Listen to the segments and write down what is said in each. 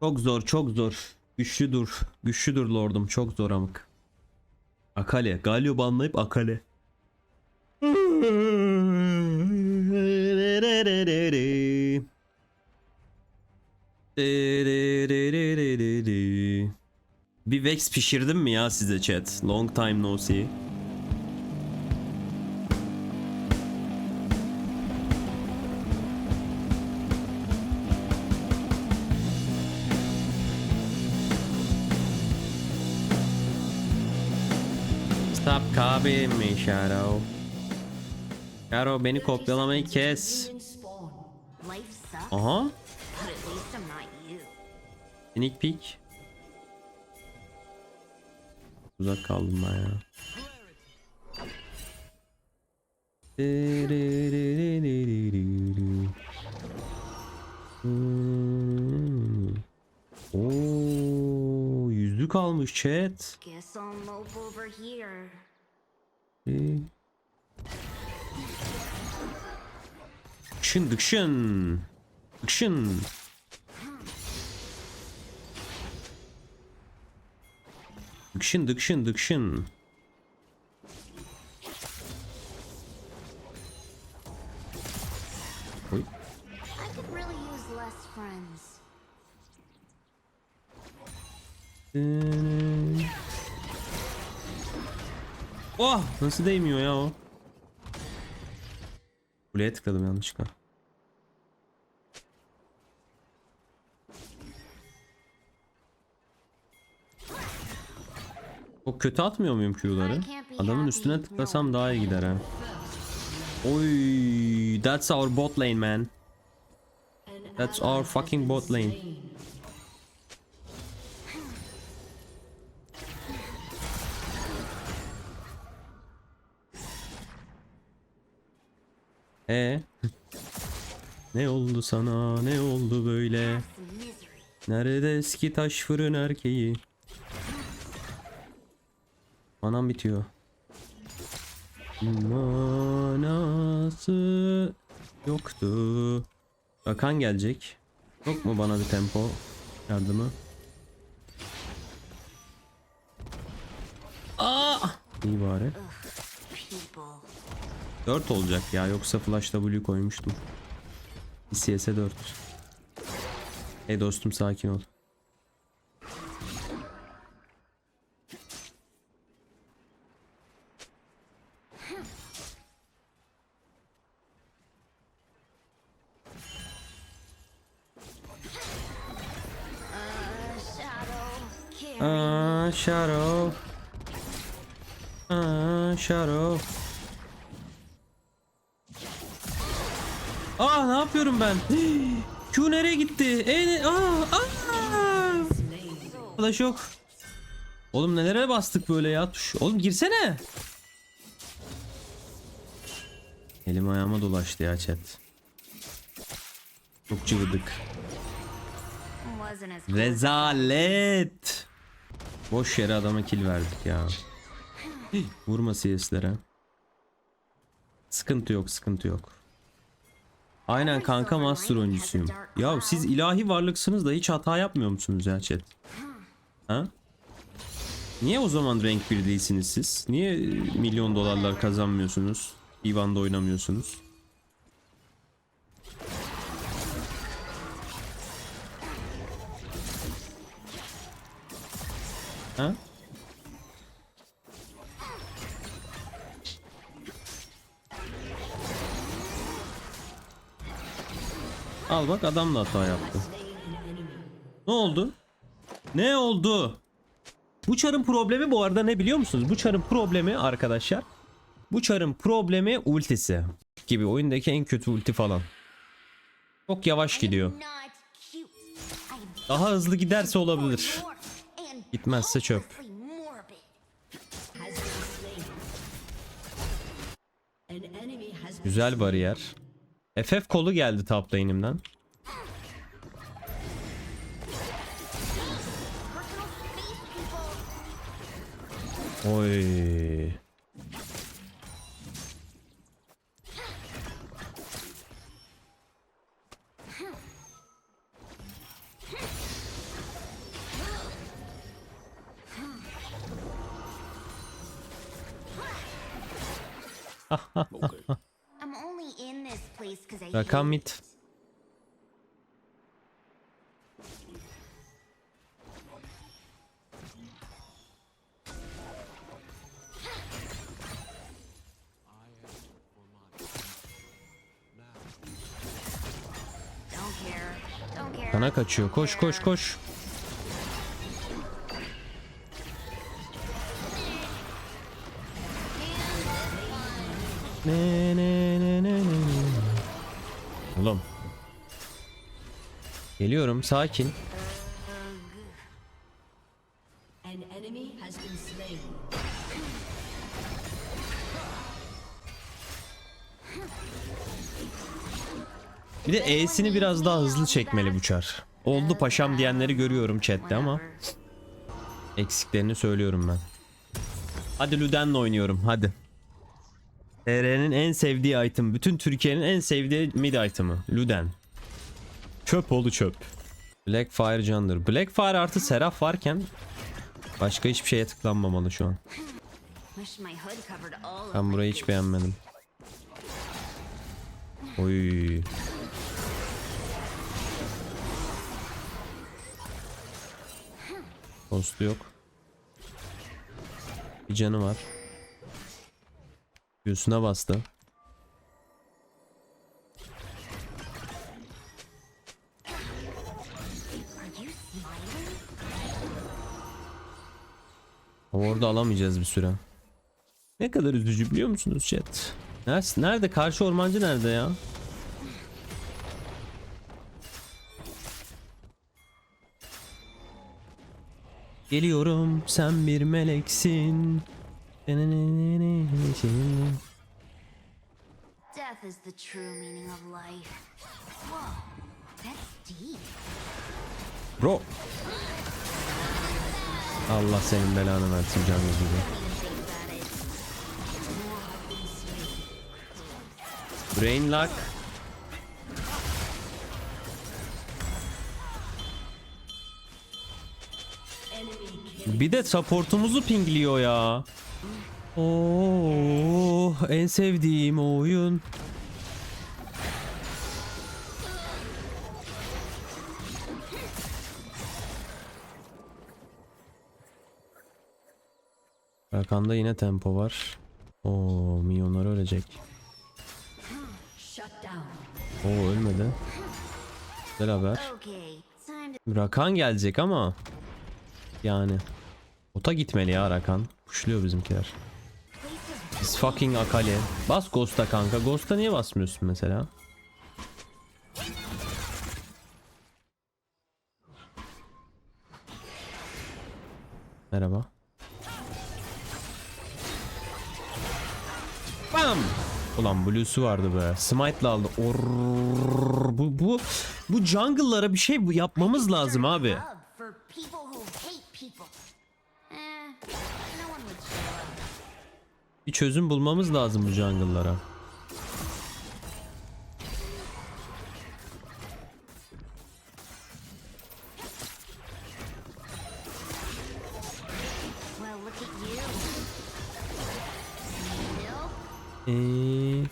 Çok zor çok zor. Güçlü dur. Güçlü dur lordum. Çok zor amık. Akale. Galio banlayıp Akale. Bir Vex pişirdim mi ya size chat? Long time no see. Copying me Shadow. Shadow beni kopyalamayı kes. Aha. Sneak peek. Uzak kaldım ben ya. Oo, yüzlük almış chat. Here. Dıkşın dıkşın. Dıkşın. Dıkşın dıkşın dıkşın. Oy. Really. Oh nasıl değmiyor ya o? Kuleye tıkladım yanlışlıkla. Çok kötü atmıyor muyum Q'ları? Adamın üstüne tıklasam daha iyi gider ha. Oy, that's our bot lane man. That's our fucking bot lane. E Ne oldu sana? Ne oldu böyle? Nerede eski taş fırın erkeği? Manam bitiyor. Manası yoktu. Rakan gelecek. Yok mu bana bir tempo yardımı? Aa! İyi bari. People. 4 olacak ya yoksa flash W koymuştum. CS'e 4. Hey dostum sakin ol. Aa, Shadow. Aa, Shadow. Yapıyorum ben? Q nereye gitti? E, aa, aa. Flash yok. Oğlum nelere bastık böyle ya tuş. Oğlum girsene. Elim ayağıma dolaştı ya chat. Çok cıvıdık. Rezalet. Boş yere adama kill verdik ya. Vurma CS'lere. Sıkıntı yok, sıkıntı yok. Aynen kanka master oyuncusuyum. Ya siz ilahi varlıksınız da hiç hata yapmıyor musunuz ya chat? Ha? Niye o zaman renk 1 değilsiniz siz? Niye milyon dolarlar kazanmıyorsunuz? Ivan'da oynamıyorsunuz? Ha? Al bak adam da hata yaptı. Ne oldu? Ne oldu? Bu çarın problemi bu arada ne biliyor musunuz? Bu çarın problemi arkadaşlar. Bu çarın problemi ultisi. Gibi oyundaki en kötü ulti falan. Çok yavaş gidiyor. Daha hızlı giderse olabilir. Gitmezse çöp. Güzel bariyer. FF kolu geldi top lane'imden. Oy. okay hate mid. Kana kaçıyor. Koş koş koş. Geliyorum sakin. Bir de E'sini biraz daha hızlı çekmeli bu çar. Oldu paşam diyenleri görüyorum chatte ama eksiklerini söylüyorum ben. Hadi Luden'le oynuyorum hadi. TR'nin en sevdiği item. Bütün Türkiye'nin en sevdiği mid item'ı. Luden. Çöp oldu çöp. Blackfire candır. Blackfire artı Seraph varken başka hiçbir şeye tıklanmamalı şu an. Ben burayı hiç beğenmedim. Oy. Postu yok. Bir canı var. Göğsüne bastı. Orada alamayacağız bir süre. Ne kadar üzücü biliyor musunuz chat? Nerede, nerede? Karşı ormancı nerede ya? Geliyorum sen bir meleksin. Death is the true meaning of life. Whoa, that's deep. Bro. Allah senin belanı versin canım gibi. Brain lock. Bir de supportumuzu pingliyor ya. Oo, en sevdiğim oyun. Rakan'da yine tempo var. Oo, milyonlar ölecek. Oo ölmedi. Güzel haber. Rakan gelecek ama yani Ota gitmeli ya Rakan. Puşluyor bizimkiler. Biz fucking Akali. Bas Ghost'a kanka. Ghost'a niye basmıyorsun mesela? Merhaba. Bam! Ulan Blue'su vardı be. Smite'la aldı. Orrrr. Bu bu bu jungle'lara bir şey yapmamız lazım abi. Eh. Bir çözüm bulmamız lazım bu jungle'lara. Ee.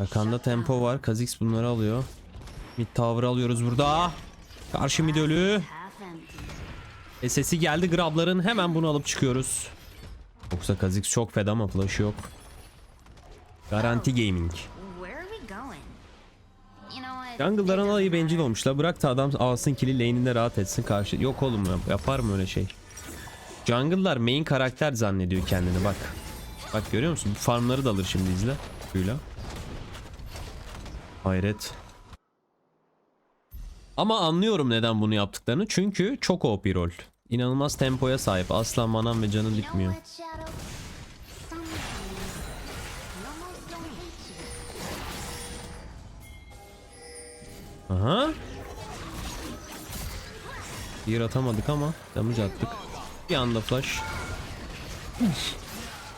Rakan'da tempo var. Kha'Zix bunları alıyor. Mid tower alıyoruz burada. Karşı mid ölü. Empty. SS'i geldi Grab'ların. Hemen bunu alıp çıkıyoruz. Yoksa Kha'Zix çok feda ama flash'ı yok. Garanti Gaming. Jungle'ların alayı bencil olmuşlar. Bırak da adam alsın kili lane'inde rahat etsin karşı. Yok oğlum ya. Yapar mı öyle şey? Jungle'lar main karakter zannediyor kendini bak. Bak görüyor musun? Bu farmları da alır şimdi izle. Suyla. Hayret. Ama anlıyorum neden bunu yaptıklarını. Çünkü çok OP rol. İnanılmaz tempoya sahip. Asla manam ve canı bitmiyor. Aha. Yer atamadık ama damage attık. Bir anda flash.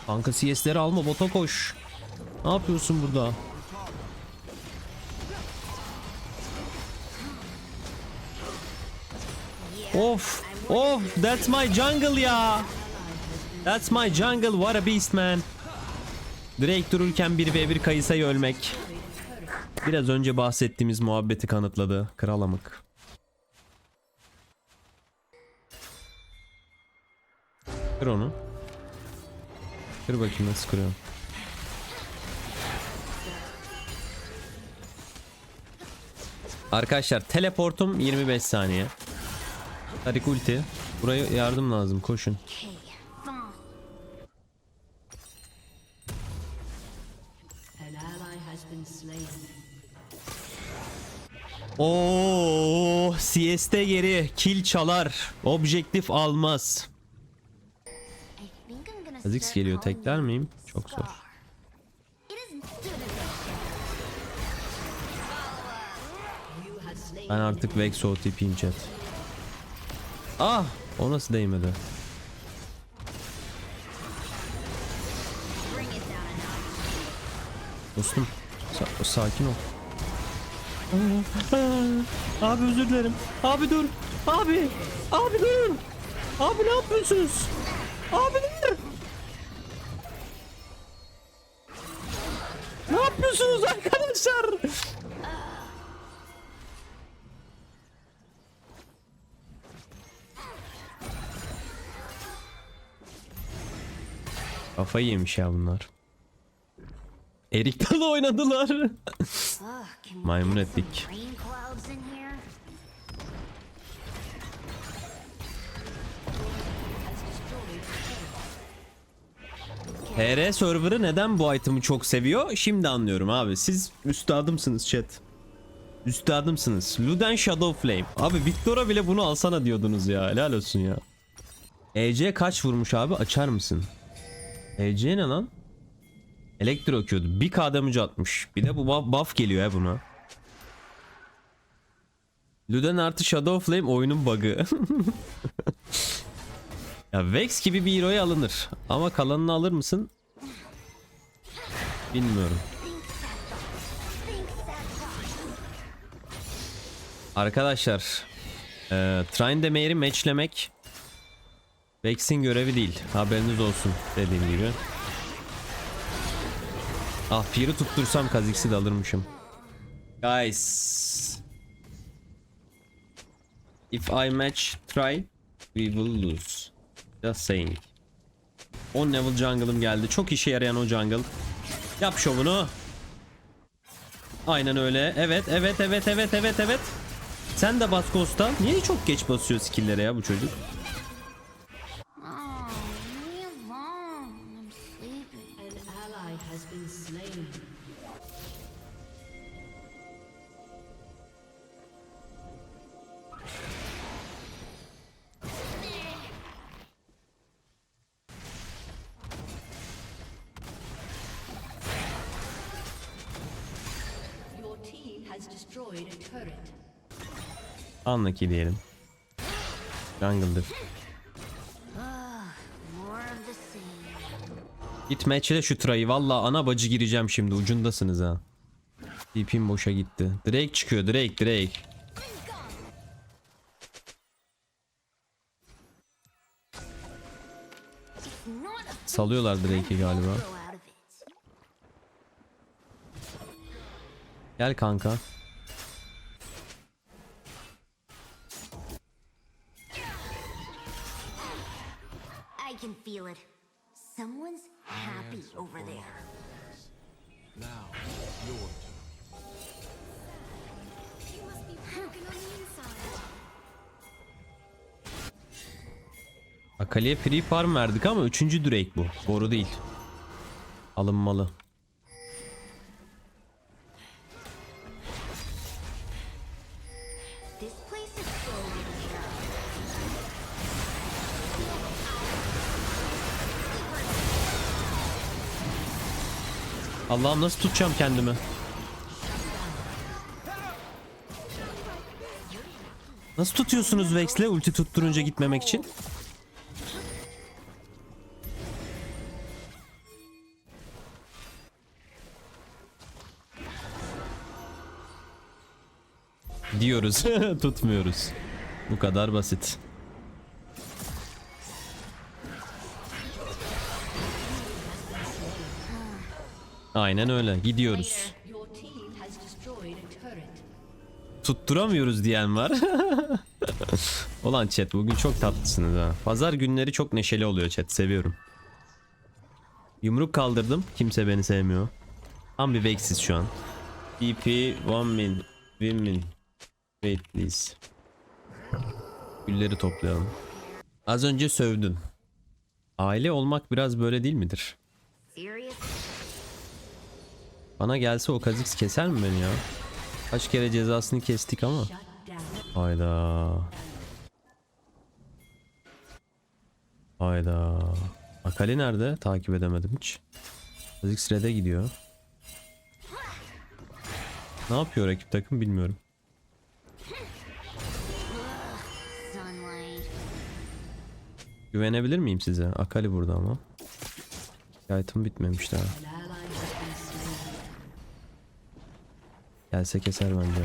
Kanka CS'leri alma bota koş. Ne yapıyorsun burada? Of of that's my jungle ya. That's my jungle what a beast man. Drake dururken bir ve bir kayısayı ölmek. Biraz önce bahsettiğimiz muhabbeti kanıtladı. Kral amık. Kır onu. Kır bakayım nasıl kırıyor. Arkadaşlar teleportum 25 saniye. Tarik ulti. Buraya yardım lazım koşun. Oo, CS'te geri kill çalar. Objektif almaz. Start geliyor tekler miyim? Çok zor. Ben artık Vexo tipiyim chat. Ah! O nasıl değmedi? Dostum sa- sakin ol. Abi özür dilerim. Abi dur. Abi. Abi dur. Abi ne yapıyorsunuz? Abi dur. Ne yapıyorsunuz arkadaşlar? Kafayı yemiş ya bunlar. Erik'ten oynadılar. Maymun ettik. TR server'ı neden bu item'ı çok seviyor? Şimdi anlıyorum abi. Siz üstadımsınız chat. Üstadımsınız. Luden Shadow Flame. Abi Victor'a bile bunu alsana diyordunuz ya. Helal olsun ya. EC kaç vurmuş abi? Açar mısın? EC ne lan? Elektro Q'du. Bir kademücü atmış. Bir de bu buff, geliyor ya buna. Luden artı Shadow Flame oyunun bug'ı. Ya Vex gibi bir hero'ya alınır. Ama kalanını alır mısın? Bilmiyorum. Arkadaşlar e, Tryndamare'i matchlemek Vex'in görevi değil. Haberiniz olsun dediğim gibi. Ah Fear'ı tuttursam Kha'Zix'i de alırmışım. Guys. If I match try, we will lose. Just saying. 10 level jungle'ım geldi. Çok işe yarayan o jungle. Yap şovunu. Aynen öyle. Evet, evet, evet, evet, evet, evet. Sen de bas Ghost'a. Niye çok geç basıyor skill'lere ya bu çocuk? Anlaki diyelim. Jungle'dır. More of the same. Git match'le şu Tra'yı. Valla ana bacı gireceğim şimdi. Ucundasınız ha. TP'm boşa gitti. Drake çıkıyor. Drake, Drake. Salıyorlar Drake'i galiba. grow out of it. Gel kanka. I can feel it. Someone's happy over there. You must be broken on the inside. Akali'ye free farm verdik ama üçüncü Drake bu. Doğru değil. Alınmalı. Allah'ım nasıl tutacağım kendimi? Nasıl tutuyorsunuz Vex'le ulti tutturunca gitmemek için? Diyoruz. Tutmuyoruz. Bu kadar basit. Aynen öyle. Gidiyoruz. Tutturamıyoruz diyen var. Ulan chat bugün çok tatlısınız ha. Pazar günleri çok neşeli oluyor chat. Seviyorum. Yumruk kaldırdım. Kimse beni sevmiyor. Tam bir veksiz şu an. EP 1 min. Win min. Wait please. Gülleri toplayalım. Az önce sövdün. Aile olmak biraz böyle değil midir? Bana gelse o Kha'Zix keser mi beni ya? Kaç kere cezasını kestik ama. Hayda. Hayda. Akali nerede? Takip edemedim hiç. Kha'Zix red'e gidiyor. Ne yapıyor rakip takım bilmiyorum. Güvenebilir miyim size? Akali burada ama. Item bitmemiş daha. Gelse keser bence.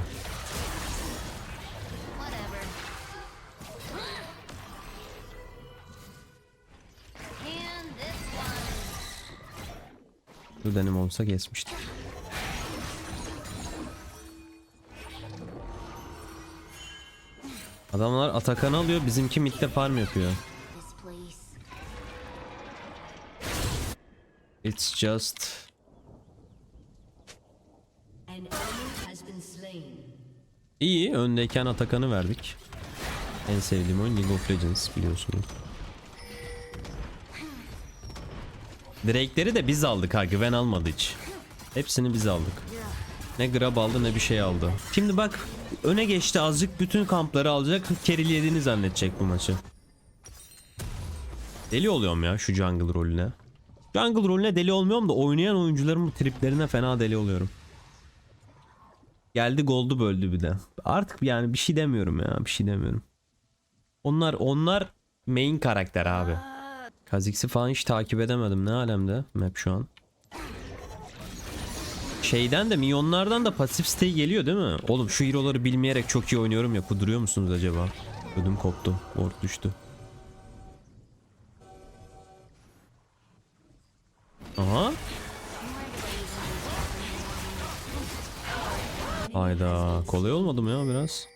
Bu denim olsa kesmiştik. Adamlar Atakan'ı alıyor, bizimki midde farm yapıyor. It's just... İyi, öndeyken Atakan'ı verdik. En sevdiğim oyun League of Legends biliyorsunuz. Drake'leri de biz aldık ha, Gwen almadı hiç. Hepsini biz aldık. Ne grab aldı ne bir şey aldı. Şimdi bak öne geçti azıcık bütün kampları alacak kerilediğini zannedecek bu maçı. Deli oluyorum ya şu jungle rolüne. Jungle rolüne deli olmuyorum da oynayan oyuncuların triplerine fena deli oluyorum. Geldi goldu böldü bir de. Artık yani bir şey demiyorum ya bir şey demiyorum. Onlar onlar main karakter abi. Kha'Zix'i falan hiç takip edemedim ne alemde map şu an. Şeyden de milyonlardan da pasif stay geliyor değil mi? Oğlum şu hero'ları bilmeyerek çok iyi oynuyorum ya kuduruyor musunuz acaba? Ödüm koptu. Ork düştü. Aha. Hayda kolay olmadı mı ya biraz?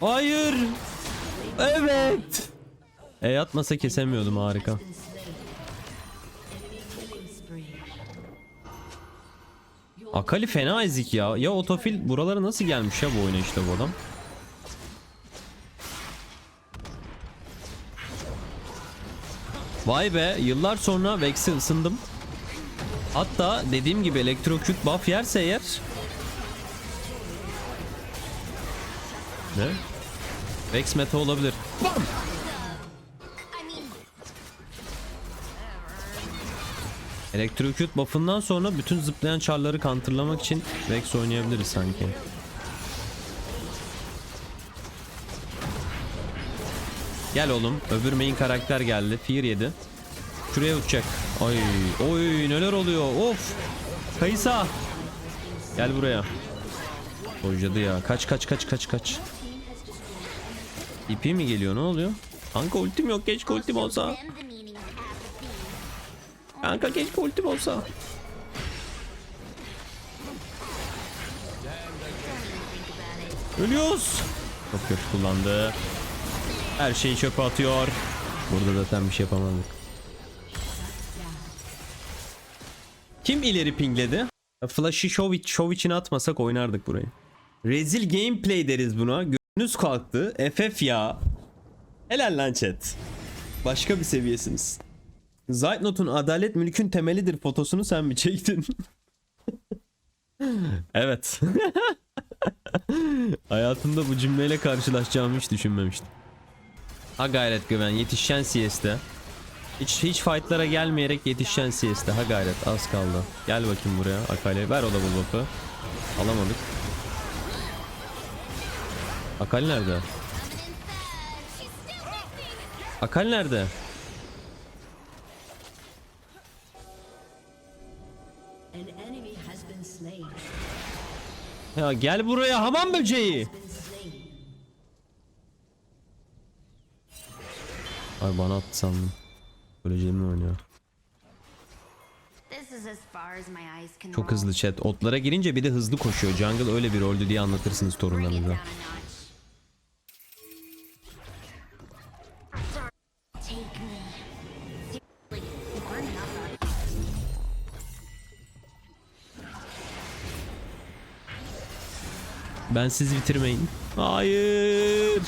Hayır. Evet. E atmasa kesemiyordum harika. Akali fena ezik ya. Ya otofil buralara nasıl gelmiş ya bu oyuna işte bu adam. Vay be yıllar sonra Vex'e ısındım. Hatta dediğim gibi elektroküt buff yerse eğer Ne? Vex meta olabilir. Mean, Elektroküt buff'ından sonra bütün zıplayan çarları counterlamak için Vex oynayabiliriz sanki. Gel oğlum. Öbür main karakter geldi. Fear yedi. Şuraya uçacak. Ay, oy neler oluyor. Of. Kayısa. Gel buraya. Hocadı ya. Kaç kaç kaç kaç kaç. İpi mi geliyor? Ne oluyor? Kanka ultim yok. Keşke ultim olsa. Kanka keşke ultim olsa. Ölüyoruz. Çok kötü kullandı. Her şeyi çöpe atıyor. Burada zaten bir şey yapamadık. Kim ileri pingledi? Flash'ı it- show için atmasak oynardık burayı. Rezil gameplay deriz buna. Gönlünüz kalktı. FF ya. Helal lan chat. Başka bir seviyesiniz. Zeitnot'un adalet mülkün temelidir fotosunu sen mi çektin? evet. Hayatımda bu cümleyle karşılaşacağımı hiç düşünmemiştim. Ha gayret güven yetişen CS'de. Hiç, hiç fightlara gelmeyerek yetişen CS'de. Ha gayret az kaldı. Gel bakayım buraya Akali. Ver o da bu buff'ı. Alamadık. Akali nerede? Akali nerede? Ya gel buraya hamam böceği. Ay bana attı sandım. Psikolojimle oynuyor. Çok hızlı chat. Otlara girince bir de hızlı koşuyor. Jungle öyle bir roldü diye anlatırsınız torunlarınıza. Ben siz bitirmeyin. Hayır.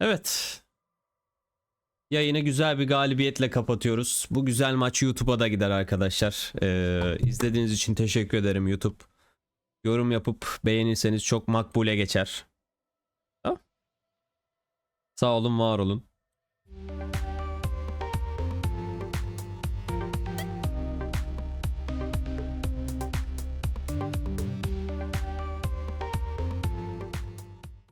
Evet. Yayını güzel bir galibiyetle kapatıyoruz. Bu güzel maç YouTube'a da gider arkadaşlar. Ee, izlediğiniz için teşekkür ederim YouTube. Yorum yapıp beğenirseniz çok makbule geçer. Tamam. Sağ olun, var olun.